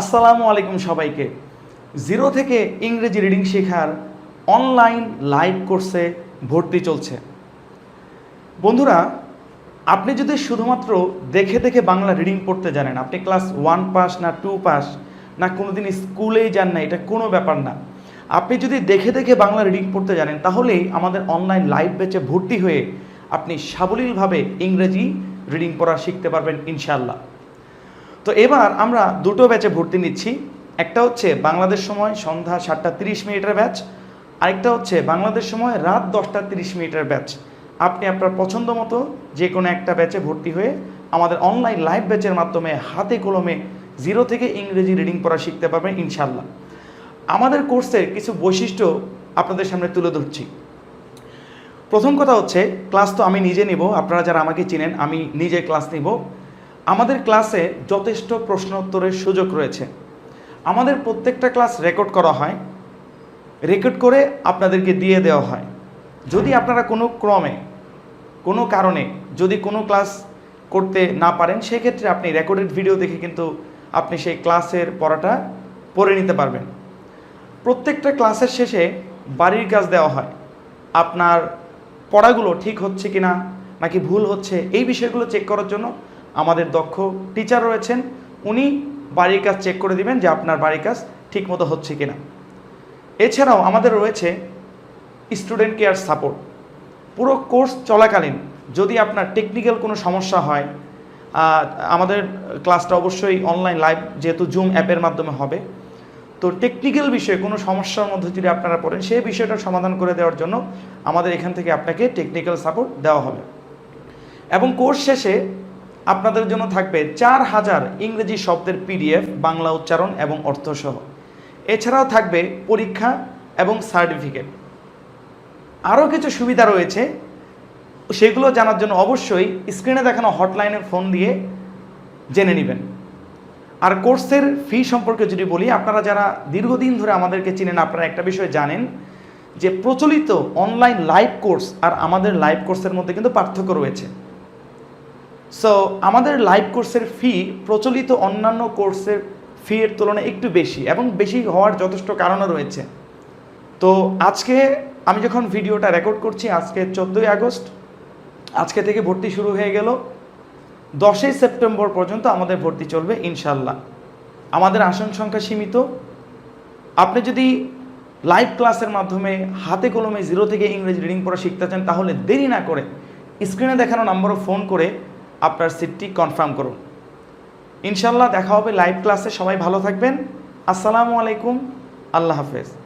আসসালামু আলাইকুম সবাইকে। জিরো থেকে ইংরেজি রিডিং শেখার অনলাইন লাইভ কোর্সে ভর্তি চলছে। বন্ধুরা, আপনি যদি শুধুমাত্র দেখে দেখে বাংলা রিডিং পড়তে জানেন, আপনি ক্লাস ওয়ান পাস না টু পাস না কোনোদিন স্কুলেই যান না, এটা কোনো ব্যাপার না। আপনি যদি দেখে দেখে বাংলা রিডিং পড়তে জানেন, তাহলেই আমাদের অনলাইন লাইভ ব্যাচে ভর্তি হয়ে আপনি সাবলীলভাবে ইংরেজি রিডিং পড়া শিখতে পারবেন ইনশাল্লাহ তো এবার আমরা দুটো ব্যাচে ভর্তি নিচ্ছি। একটা হচ্ছে বাংলাদেশ সময় সন্ধ্যা সাতটা তিরিশ মিনিটের ব্যাচ, আরেকটা হচ্ছে বাংলাদেশ সময় রাত দশটা তিরিশ মিনিটের ব্যাচ। আপনি আপনার পছন্দ মতো যে কোনো একটা ব্যাচে ভর্তি হয়ে আমাদের অনলাইন লাইভ ব্যাচের মাধ্যমে হাতে কলমে জিরো থেকে ইংরেজি রিডিং পড়া শিখতে পারবেন ইনশাল্লাহ আমাদের কোর্সের কিছু বৈশিষ্ট্য আপনাদের সামনে তুলে ধরছি। প্রথম কথা হচ্ছে ক্লাস তো আমি নিজে নিব, আপনারা যারা আমাকে চিনেন, আমি নিজে ক্লাস নিব। আমাদের ক্লাসে যথেষ্ট প্রশ্ন উত্তরের সুযোগ রয়েছে। আমাদের প্রত্যেকটা ক্লাস রেকর্ড করা হয়, রেকর্ড করে আপনাদেরকে দিয়ে দেওয়া হয়। যদি আপনারা কোনো ক্রমে, কোনো কারণে যদি কোনো ক্লাস করতে না পারেন, সেক্ষেত্রে আপনি রেকর্ডেড ভিডিও দেখে কিন্তু আপনি সেই ক্লাসের পড়াটা পড়ে নিতে পারবেন। প্রত্যেকটা ক্লাসের শেষে বাড়ির কাজ দেওয়া হয়। আপনার পড়াগুলো ঠিক হচ্ছে কি না নাকি ভুল হচ্ছে, এই বিষয়গুলো চেক করার জন্য আমাদের দক্ষ টিচার রয়েছেন, উনি বাড়ির কাজ চেক করে দিবেন যে আপনার বাড়ির কাজ ঠিকমতো হচ্ছে কি না এছাড়াও আমাদের রয়েছে স্টুডেন্ট কেয়ার সাপোর্ট পুরো কোর্স চলাকালীন যদি আপনার টেকনিক্যাল কোনো সমস্যা হয় আমাদের ক্লাসটা অবশ্যই অনলাইন লাইভ যেহেতু জুম অ্যাপের মাধ্যমে হবে, তো টেকনিক্যাল বিষয়ে কোনো সমস্যার মধ্যে যদি আপনারা পড়েন, সেই বিষয়টা সমাধান করে দেওয়ার জন্য আমাদের এখান থেকে আপনাকে টেকনিক্যাল সাপোর্ট দেওয়া হবে। এবং কোর্স শেষে আপনাদের জন্য থাকবে চার হাজার ইংরেজি শব্দের পিডিএফ, বাংলা উচ্চারণ এবং অর্থসহ। এছাড়াও থাকবে পরীক্ষা এবং সার্টিফিকেট। আরও কিছু সুবিধা রয়েছে, সেগুলো জানার জন্য অবশ্যই স্ক্রিনে দেখানো হটলাইনে ফোন দিয়ে জেনে নেবেন। আর কোর্সের ফি সম্পর্কে যদি বলি, আপনারা যারা দীর্ঘদিন ধরে আমাদেরকে চিনেন, আপনারা একটা বিষয় জানেন যে প্রচলিত অনলাইন লাইভ কোর্স আর আমাদের লাইভ কোর্সের মধ্যে কিন্তু পার্থক্য রয়েছে। সো আমাদের লাইভ কোর্সের ফি প্রচলিত অন্যান্য কোর্সের ফি এর তুলনায় একটু বেশি এবং বেশি হওয়ার যথেষ্ট কারণও রয়েছে। তো আজকে আমি যখন ভিডিওটা রেকর্ড করছি, আজকে চোদ্দোই আগস্ট, আজকে থেকে ভর্তি শুরু হয়ে গেল। দশই সেপ্টেম্বর পর্যন্ত আমাদের ভর্তি চলবে ইনশাল্লাহ আমাদের আসন সংখ্যা সীমিত। আপনি যদি লাইভ ক্লাসের মাধ্যমে হাতে কলমে জিরো থেকে ইংরেজি রিডিং পড়া শিখতে চান, তাহলে দেরি না করে স্ক্রিনে দেখানো নাম্বারে ফোন করে আপনার সিটটি কনফার্ম করুন। ইনশাল্লাহ দেখা হবে লাইভ ক্লাসে সবাই ভালো থাকবেন। আসসালামু আলাইকুম। আল্লাহ হাফেজ।